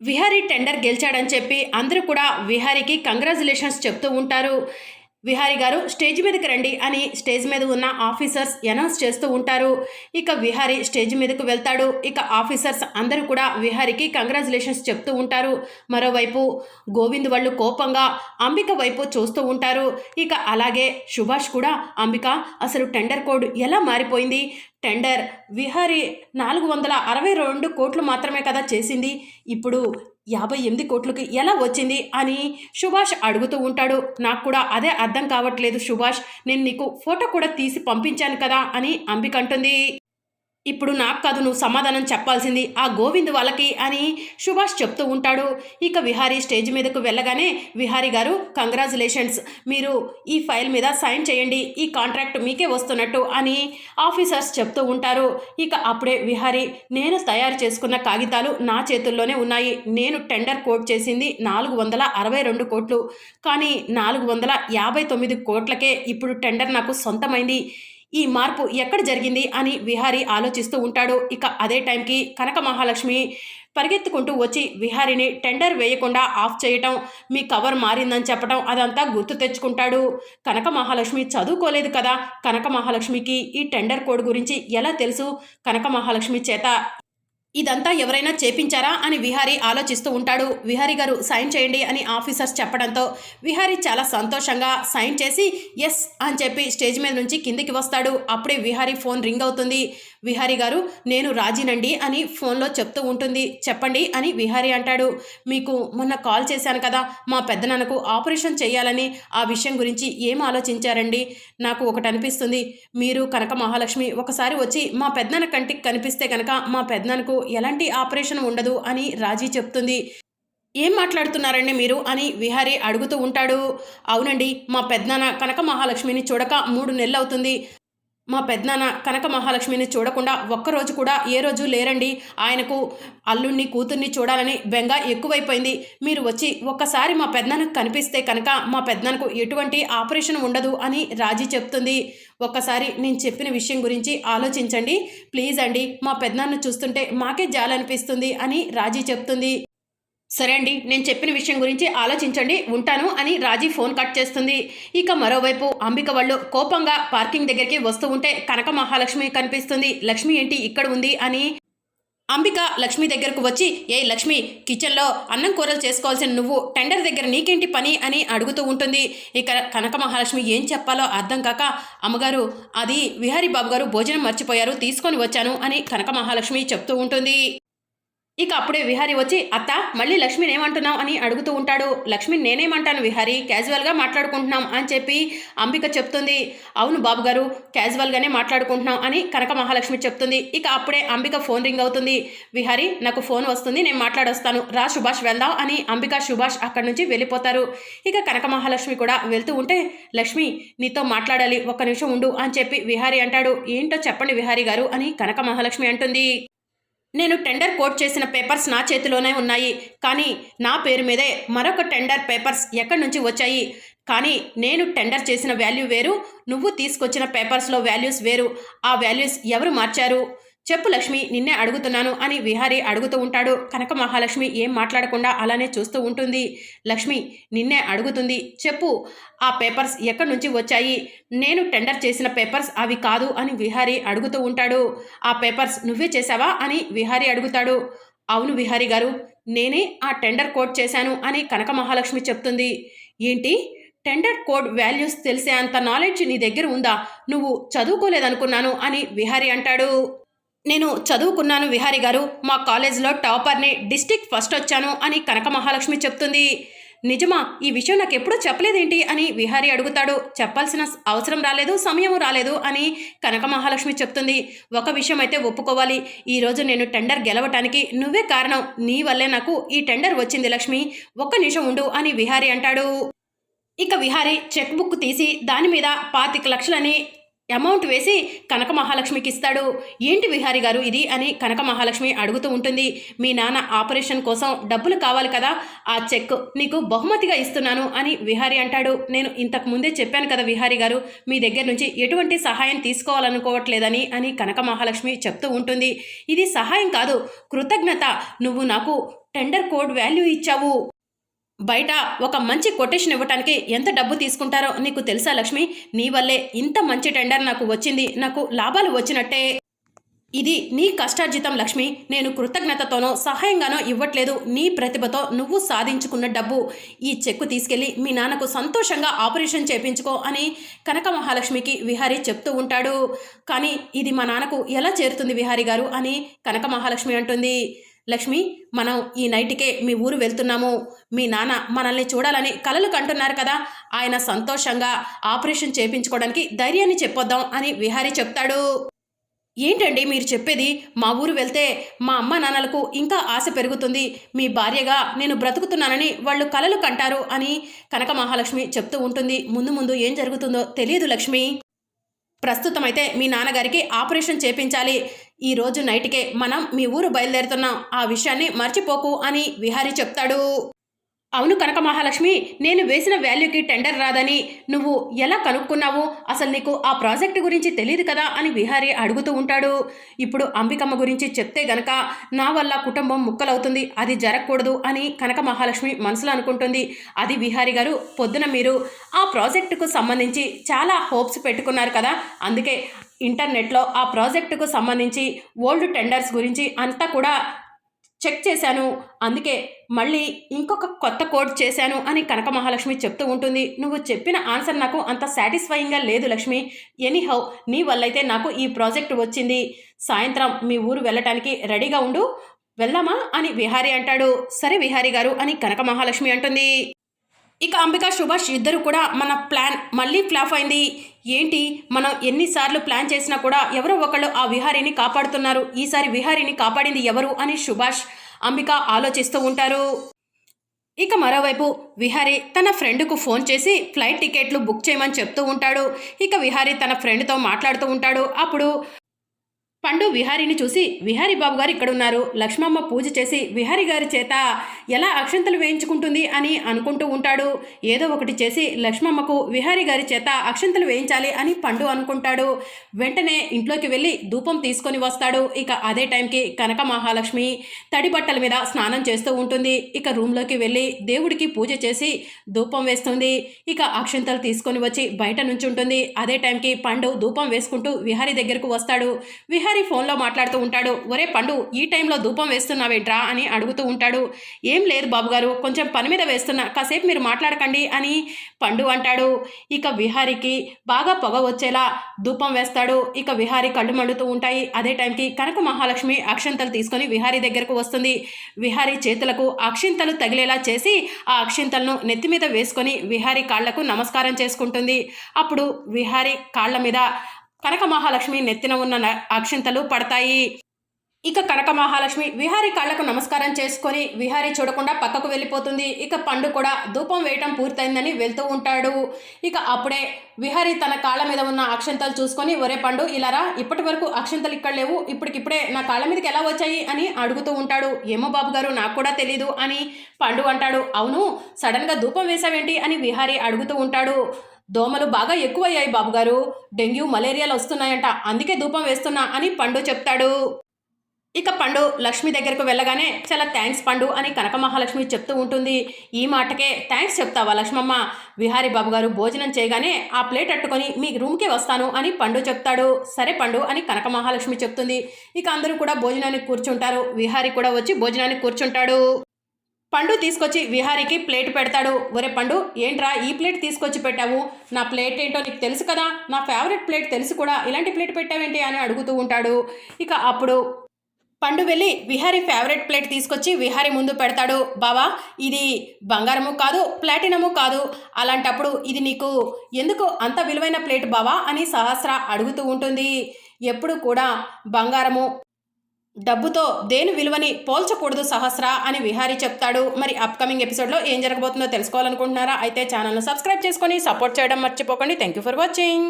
Vihari tender గెలిచాడని చెప్పి అందరూ కూడా విహారీకి కంగ్రాచులేషన్స్ చెప్తూ ఉంటారు. విహారీ గారు స్టేజ్ మీదకి రండి అని స్టేజ్ మీద ఉన్న ఆఫీసర్స్ అనౌన్స్ చేస్తూ ఉంటారు. ఇక విహారీ స్టేజ్ మీదకు వెళ్తాడు. ఇక ఆఫీసర్స్ అందరూ కూడా విహారీకి కంగ్రాచులేషన్స్ చెప్తూ ఉంటారు. మరోవైపు గోవింద్ వాళ్ళు కోపంగా అంబిక వైపు చూస్తూ ఉంటారు. ఇక అలాగే సుభాష్ కూడా అంబిక అసలు టెండర్ కోడ్ ఎలా మారిపోయింది? టెండర్ విహారీ నాలుగు వందల అరవై రెండు కోట్లు మాత్రమే కదా చేసింది. ఇప్పుడు యాభై ఎనిమిది కోట్లకి ఎలా వచ్చింది అని సుభాష్ అడుగుతూ ఉంటాడు. నాకు కూడా అదే అర్థం కావట్లేదు సుభాష్. నేను నీకు ఫోటో కూడా తీసి పంపించాను కదా అని అంబిక అంటుంది. ఇప్పుడు నాకు కాదు నువ్వు సమాధానం చెప్పాల్సింది ఆ గోవింద్ వాళ్ళకి అని సుభాష్ చెప్తూ ఉంటాడు. ఇక విహారీ స్టేజ్ మీదకు వెళ్ళగానే విహారీ గారు కంగ్రాచులేషన్స్ మీరు ఈ ఫైల్ మీద సైన్ చేయండి ఈ కాంట్రాక్ట్ మీకే వస్తున్నట్టు అని ఆఫీసర్స్ చెప్తూ ఉంటారు. ఇక అప్పుడే విహారీ నేను తయారు చేసుకున్న కాగితాలు నా చేతుల్లోనే ఉన్నాయి. నేను టెండర్ కోట్ చేసింది నాలుగు వందల అరవై రెండు కోట్లు. కానీ నాలుగు వందల యాభై తొమ్మిది కోట్లకే ఇప్పుడు టెండర్ నాకు సొంతమైంది. ఈ మార్పు ఎక్కడ జరిగింది అని విహారి ఆలోచిస్తూ ఉంటాడు. ఇక అదే టైంకి కనక మహాలక్ష్మి పరిగెత్తుకుంటూ వచ్చి విహారిని టెండర్ వేయకుండా ఆఫ్ చేయటం మీ కవర్ మారిందని చెప్పడం అదంతా గుర్తు తెచ్చుకుంటాడు. కనక మహాలక్ష్మి చదువుకోలేదు కదా కనక మహాలక్ష్మికి ఈ టెండర్ కోడ్ గురించి ఎలా తెలుసు? కనక మహాలక్ష్మి చేత ఇదంతా ఎవరైనా చేపించారా అని విహారీ ఆలోచిస్తూ ఉంటాడు. విహారీ గారు సైన్ చేయండి అని ఆఫీసర్స్ చెప్పడంతో విహారీ చాలా సంతోషంగా సైన్ చేసి ఎస్ అని చెప్పి స్టేజ్ మీద నుంచి కిందికి వస్తాడు. అప్పుడే విహారీ ఫోన్ రింగ్ అవుతుంది. విహారీ గారు నేను రాజీనండి అని ఫోన్లో చెప్తూ ఉంటుంది. చెప్పండి అని విహారీ అంటాడు. మీకు మొన్న కాల్ చేశాను కదా మా పెద్దనాన్నకు ఆపరేషన్ చేయాలని. ఆ విషయం గురించి ఏం ఆలోచించారండి? నాకు ఒకటి అనిపిస్తుంది. మీరు కనక మహాలక్ష్మి ఒకసారి వచ్చి మా పెద్దనాన్న కంటికి కనిపిస్తే కనుక మా పెద్దనాన్నకు ఎలాంటి ఆపరేషన్ ఉండదు అని రాజీ చెప్తుంది. ఏం మాట్లాడుతున్నారండి మీరు? అని విహారీ అడుగుతూ ఉంటాడు. అవునండి మా పెద్దనాన్న కనక మహాలక్ష్మిని చూడక మూడు నెలలు అవుతుంది మా పెద్దనాన్న కనక మహాలక్ష్మిని చూడకుండా ఒక్కరోజు కూడా ఏ రోజు లేరండి. ఆయనకు అల్లుణ్ణి కూతుర్ని చూడాలని బెంగ ఎక్కువైపోయింది. మీరు వచ్చి ఒక్కసారి మా పెద్దనాన్నకు కనిపిస్తే కనుక మా పెద్దనాన్నకు ఎటువంటి ఆపరేషన్ ఉండదు అని రాజీ చెప్తుంది. ఒక్కసారి నేను చెప్పిన విషయం గురించి ఆలోచించండి. ప్లీజ్ అండి మా పెద్దనాన్న చూస్తుంటే మాకే జాలనిపిస్తుంది అని రాజీ చెప్తుంది. సరే అండి నేను చెప్పిన విషయం గురించి ఆలోచించండి ఉంటాను అని రాజీ ఫోన్ కట్ చేస్తుంది. ఇక మరోవైపు అంబిక వాళ్ళు కోపంగా పార్కింగ్ దగ్గరికి వస్తూ ఉంటే కనక మహాలక్ష్మి కనిపిస్తుంది. లక్ష్మి ఏంటి ఇక్కడ ఉంది అని అంబిక లక్ష్మి దగ్గరకు వచ్చి ఏ లక్ష్మి కిచెన్లో అన్నం కూరలు చేసుకోవాల్సిన నువ్వు టెండర్ దగ్గర నీకేంటి పని? అని అడుగుతూ ఉంటుంది. ఇక కనక మహాలక్ష్మి ఏం చెప్పాలో అర్థం కాక అమ్మగారు అది విహారీ బాబు గారు భోజనం మర్చిపోయారు తీసుకొని వచ్చాను అని కనక మహాలక్ష్మి చెప్తూ ఉంటుంది. ఇక అప్పుడే విహారీ వచ్చి అత్త మళ్ళీ లక్ష్మిని ఏమంటున్నావు? అని అడుగుతూ ఉంటాడు. లక్ష్మిని నేనేమంటాను విహారీ? క్యాజువల్గా మాట్లాడుకుంటున్నాం అని చెప్పి అంబిక చెప్తుంది. అవును బాబు గారు క్యాజువల్గానే మాట్లాడుకుంటున్నాం అని కనక మహాలక్ష్మి చెప్తుంది. ఇక అప్పుడే అంబిక ఫోన్ రింగ్ అవుతుంది. విహారీ నాకు ఫోన్ వస్తుంది నేను మాట్లాడొస్తాను. రా సుభాష్ వెళ్దాం అని అంబిక సుభాష్ అక్కడి నుంచి వెళ్ళిపోతారు. ఇక కనక మహాలక్ష్మి కూడా వెళ్తూ ఉంటే లక్ష్మి నీతో మాట్లాడాలి. ఒక్క నిమిషం ఉండు అని చెప్పి విహారీ అంటాడు. ఏంటో చెప్పండి విహారీ గారు అని కనక మహాలక్ష్మి అంటుంది. నేను టెండర్ కోట్ చేసిన పేపర్స్ నా చేతిలోనే ఉన్నాయి. కానీ నా పేరు మీదే మరొక టెండర్ పేపర్స్ ఎక్కడి నుంచి వచ్చాయి? కానీ నేను టెండర్ చేసిన వాల్యూ వేరు నువ్వు తీసుకొచ్చిన పేపర్స్లో వాల్యూస్ వేరు. ఆ వాల్యూస్ ఎవరు మార్చారు? చెప్పు లక్ష్మి నిన్నే అడుగుతున్నాను అని విహారీ అడుగుతూ ఉంటాడు. కనక మహాలక్ష్మి ఏం మాట్లాడకుండా అలానే చూస్తూ ఉంటుంది. లక్ష్మి నిన్నే అడుగుతుంది. చెప్పు ఆ పేపర్స్ ఎక్కడి నుంచి వచ్చాయి? నేను టెండర్ చేసిన పేపర్స్ అవి కాదు అని విహారీ అడుగుతూ ఉంటాడు. ఆ పేపర్స్ నువ్వే చేసావా అని విహారీ అడుగుతాడు. అవును విహారీ గారు నేనే ఆ టెండర్ కోడ్ చేశాను అని కనక మహాలక్ష్మి చెప్తుంది. ఏంటి? టెండర్ కోడ్ వాల్యూస్ తెలిసే అంత నాలెడ్జ్ నీ దగ్గర ఉందా? నువ్వు చదువుకోలేదనుకున్నాను అని విహారీ అంటాడు. నేను చదువుకున్నాను విహారీ గారు మా కాలేజ్లో టాపర్ని డిస్టిక్ ఫస్ట్ వచ్చాను అని కనక మహాలక్ష్మి చెప్తుంది. నిజమా ఈ విషయం నాకు ఎప్పుడూ చెప్పలేదేంటి అని విహారీ అడుగుతాడు. చెప్పాల్సిన అవసరం రాలేదు సమయం రాలేదు అని కనక మహాలక్ష్మి చెప్తుంది. ఒక విషయం అయితే ఒప్పుకోవాలి. ఈరోజు నేను టెండర్ గెలవటానికి నువ్వే కారణం. నీ వల్లే నాకు ఈ టెండర్ వచ్చింది లక్ష్మి. ఒక్క నిమిషం ఉండు అని విహారీ అంటాడు. ఇక విహారీ చెక్ బుక్ తీసి దాని మీద పాతిక లక్షలని అమౌంట్ వేసి కనక మహాలక్ష్మికి ఇస్తాడు. ఏంటి విహారి గారు ఇది అని కనక మహాలక్ష్మి అడుగుతూ ఉంటుంది. మీ నాన్న ఆపరేషన్ కోసం డబ్బులు కావాలి కదా ఆ చెక్ నీకు బహుమతిగా ఇస్తున్నాను అని విహారి అంటాడు. నేను ఇంతకు ముందే చెప్పాను కదా విహారి గారు మీ దగ్గర నుంచి ఎటువంటి సహాయం తీసుకోవాలనుకోవట్లేదని అని కనక మహాలక్ష్మి చెప్తూ ఉంటుంది. ఇది సహాయం కాదు కృతజ్ఞత. నువ్వు నాకు టెండర్ కోడ్ వాల్యూ ఇచ్చావు. బయట ఒక మంచి కొటేషన్ ఇవ్వటానికి ఎంత డబ్బు తీసుకుంటారో నీకు తెలుసా లక్ష్మి? నీ వల్లే ఇంత మంచి టెండర్ నాకు వచ్చింది. నాకు లాభాలు వచ్చినట్టే. ఇది నీ కష్టార్జితం లక్ష్మి. నేను కృతజ్ఞతతోనో సహాయంగానో ఇవ్వట్లేదు. నీ ప్రతిభతో నువ్వు సాధించుకున్న డబ్బు. ఈ చెక్కు తీసుకెళ్ళి మీ నాన్నకు సంతోషంగా ఆపరేషన్ చేపించుకో అని కనక మహాలక్ష్మికి విహారీ చెప్తూ ఉంటాడు. కానీ ఇది మా నాన్నకు ఎలా చేరుతుంది విహారీ గారు అని కనక మహాలక్ష్మి అంటుంది. లక్ష్మి మనం ఈ నైట్కే మీ ఊరు వెళ్తున్నాము. మీ నాన్న మనల్ని చూడాలని కలలు కంటున్నారు కదా. ఆయన సంతోషంగా ఆపరేషన్ చేయించుకోవడానికి ధైర్యాన్ని చెప్పొద్దాం అని విహారీ చెప్తాడు. ఏంటండి మీరు చెప్పేది? మా ఊరు వెళ్తే మా అమ్మ నాన్నలకు ఇంకా ఆశ పెరుగుతుంది. మీ భార్యగా నేను బ్రతుకుతున్నానని వాళ్ళు కలలు కంటారు అని కనక మహాలక్ష్మి చెప్తూ ఉంటుంది. ముందు ముందు ఏం జరుగుతుందో తెలియదు లక్ష్మి. ప్రస్తుతం అయితే మీ నాన్నగారికి ఆపరేషన్ చేపించాలి. ఈ రోజు నైట్కే మనం మీ ఊరు బయలుదేరుతున్నాం. ఆ విషయాన్ని మర్చిపోకు అని విహారి చెప్తాడు. అవును కనక మహాలక్ష్మి నేను వేసిన వాల్యూకి టెండర్ రాదని. నువ్వు ఎలా కనుక్కున్నావు? అసలు నీకు ఆ ప్రాజెక్ట్ గురించి తెలియదు కదా అని విహారీ అడుగుతూ ఉంటాడు. ఇప్పుడు అంబికమ్మ గురించి చెప్తే గనక నా వల్ల కుటుంబం ముక్కలవుతుంది అది జరగకూడదు అని కనక మహాలక్ష్మి మనసులో అనుకుంటుంది. అది విహారీ గారు పొద్దున మీరు ఆ ప్రాజెక్టుకు సంబంధించి చాలా హోప్స్ పెట్టుకున్నారు కదా. అందుకే ఇంటర్నెట్లో ఆ ప్రాజెక్టుకు సంబంధించి ఓల్డ్ టెండర్స్ గురించి అంతా కూడా చెక్ చేశాను. అందుకే మళ్ళీ ఇంకొక కొత్త కోడ్ చేశాను అని కనక మహాలక్ష్మి చెప్తూ ఉంటుంది. నువ్వు చెప్పిన ఆన్సర్ నాకు అంత సాటిస్ఫైయింగ్గా లేదు లక్ష్మి. ఎనీహౌ నీ వల్లైతే నాకు ఈ ప్రాజెక్ట్ వచ్చింది. సాయంత్రం మీ ఊరు వెళ్ళటానికి రెడీగా ఉండు. వెళ్దామా అని విహారీ అంటాడు. సరే విహారీ గారు అని కనక మహాలక్ష్మి అంటుంది. ఇక అంబిక సుభాష్ ఇద్దరు కూడా మన ప్లాన్ మళ్ళీ ఫ్లాప్ అయింది. ఏంటి? మనం ఎన్నిసార్లు ప్లాన్ చేసినా కూడా ఎవరో ఒకళ్ళు ఆ విహారీని కాపాడుతున్నారు. ఈసారి విహారీని కాపాడింది ఎవరు అని సుభాష్ అంబిక ఆలోచిస్తూ ఉంటారు. ఇక మరోవైపు విహారీ తన ఫ్రెండ్కు ఫోన్ చేసి ఫ్లైట్ టికెట్లు బుక్ చేయమని చెప్తూ ఉంటాడు. ఇక విహారీ తన ఫ్రెండ్తో మాట్లాడుతూ ఉంటాడు. అప్పుడు పండు విహారీని చూసి విహారీ బాబు గారు ఇక్కడున్నారు. లక్ష్మమ్మ పూజ చేసి విహారీ గారి చేత ఎలా అక్షంతలు వేయించుకుంటుంది అని అనుకుంటూ ఉంటాడు. ఏదో ఒకటి చేసి లక్ష్మమ్మకు విహారీ గారి చేత అక్షంతలు వేయించాలి అని పండు అనుకుంటాడు. వెంటనే ఇంట్లోకి వెళ్ళి ధూపం తీసుకొని వస్తాడు. ఇక అదే టైంకి కనక మహాలక్ష్మి తడి బట్టల మీద స్నానం చేస్తూ ఉంటుంది. ఇక రూమ్లోకి వెళ్ళి దేవుడికి పూజ చేసి ధూపం వేస్తుంది. ఇక అక్షంతలు తీసుకొని వచ్చి బయట నుంచి ఉంటుంది. అదే టైంకి పండు ధూపం వేసుకుంటూ విహారీ దగ్గరకు వస్తాడు. విహారీ విహారీ ఫోన్లో మాట్లాడుతూ ఉంటాడు. ఒరే పండు ఈ టైంలో ధూపం వేస్తున్నావేంట్రా? అని అడుగుతూ ఉంటాడు. ఏం లేదు బాబుగారు కొంచెం పని మీద వేస్తున్నా. కాసేపు మీరు మాట్లాడకండి అని పండు అంటాడు. ఇక విహారీకి బాగా పొగ వచ్చేలా ధూపం వేస్తాడు. ఇక విహారీ కళ్ళు మండుతూ ఉంటాయి. అదే టైంకి కనక మహాలక్ష్మి అక్షంతలు తీసుకొని విహారీ దగ్గరకు వస్తుంది. విహారీ చేతులకు అక్షింతలు తగిలేలా చేసి ఆ అక్షింతలను నెత్తి మీద వేసుకొని విహారీ కాళ్ళకు నమస్కారం చేసుకుంటుంది. అప్పుడు విహారీ కాళ్ళ మీద కనక మహాలక్ష్మి నెత్తిన ఉన్న అక్షింతలు పడతాయి. ఇక కనక మహాలక్ష్మి విహారి కాళ్ళకు నమస్కారం చేసుకొని విహారి చూడకుండా పక్కకు వెళ్ళిపోతుంది. ఇక పండు కూడా ధూపం వేయటం పూర్తయిందని వెళ్తూ ఉంటాడు. ఇక అప్పుడే విహారి తన కాళ్ళ మీద ఉన్న అక్షంతలు చూసుకొని ఒరే పండు ఇలారా ఇప్పటి వరకు అక్షంతలు ఇక్కడ లేవు. ఇప్పటికిప్పుడే నా కాళ్ళ మీదకి ఎలా వచ్చాయి? అని అడుగుతూ ఉంటాడు. ఏమో బాబు గారు నాకు కూడా తెలీదు అని పండు అంటాడు. అవును సడన్గా ధూపం వేసావేంటి అని విహారి అడుగుతూ ఉంటాడు. దోమలు బాగా ఎక్కువయ్యాయి బాబుగారు. డెంగ్యూ మలేరియాలు వస్తున్నాయంట అందుకే ధూపం వేస్తున్నా అని పండు చెప్తాడు. ఇక పండు లక్ష్మి దగ్గరకు వెళ్ళగానే చాలా థ్యాంక్స్ పండు అని కనక మహాలక్ష్మి చెప్తూ ఉంటుంది. ఈ మాటకే థ్యాంక్స్ చెప్తావా లక్ష్మమ్మ? విహారీ బాబు గారు భోజనం చేయగానే ఆ ప్లేట్ అట్టుకొని మీ రూమ్కే వస్తాను అని పండు చెప్తాడు. సరే పండు అని కనక మహాలక్ష్మి చెప్తుంది. ఇక అందరూ కూడా భోజనానికి కూర్చుంటారు. విహారీ కూడా వచ్చి భోజనానికి కూర్చుంటాడు. పండు తీసుకొచ్చి విహారీకి ప్లేట్ పెడతాడు. ఒరే పండు ఏంట్రా ఈ ప్లేట్ తీసుకొచ్చి పెట్టావు? నా ప్లేట్ ఏంటో నీకు తెలుసు కదా? నా ఫేవరెట్ ప్లేట్ తెలుసు కూడా. ఇలాంటి ప్లేట్ పెట్టావేంటి అని అడుగుతూ ఉంటాడు. ఇక అప్పుడు పండు వెళ్ళి విహారి ఫేవరెట్ ప్లేట్ తీసుకొచ్చి విహారి ముందు పెడతాడు. బావా ఇది బంగారము కాదు ప్లాటినము కాదు. అలాంటప్పుడు ఇది నీకు ఎందుకు అంత విలువైన ప్లేట్ బావా అని సహస్ర అడుగుతూ ఉంటుంది. ఎప్పుడు కూడా బంగారము డబ్బుతో దేని విలువని పోల్చకూడదు సహస్ర అని విహారీ చెప్తాడు. మరి అప్కమింగ్ ఎపిసోడ్లో ఏం జరగబోతుందో తెలుసుకోవాలనుకుంటున్నారా? అయితే ఛానల్ను సబ్స్క్రైబ్ చేసుకొని సపోర్ట్ చేయడం మర్చిపోకండి. Thank you for watching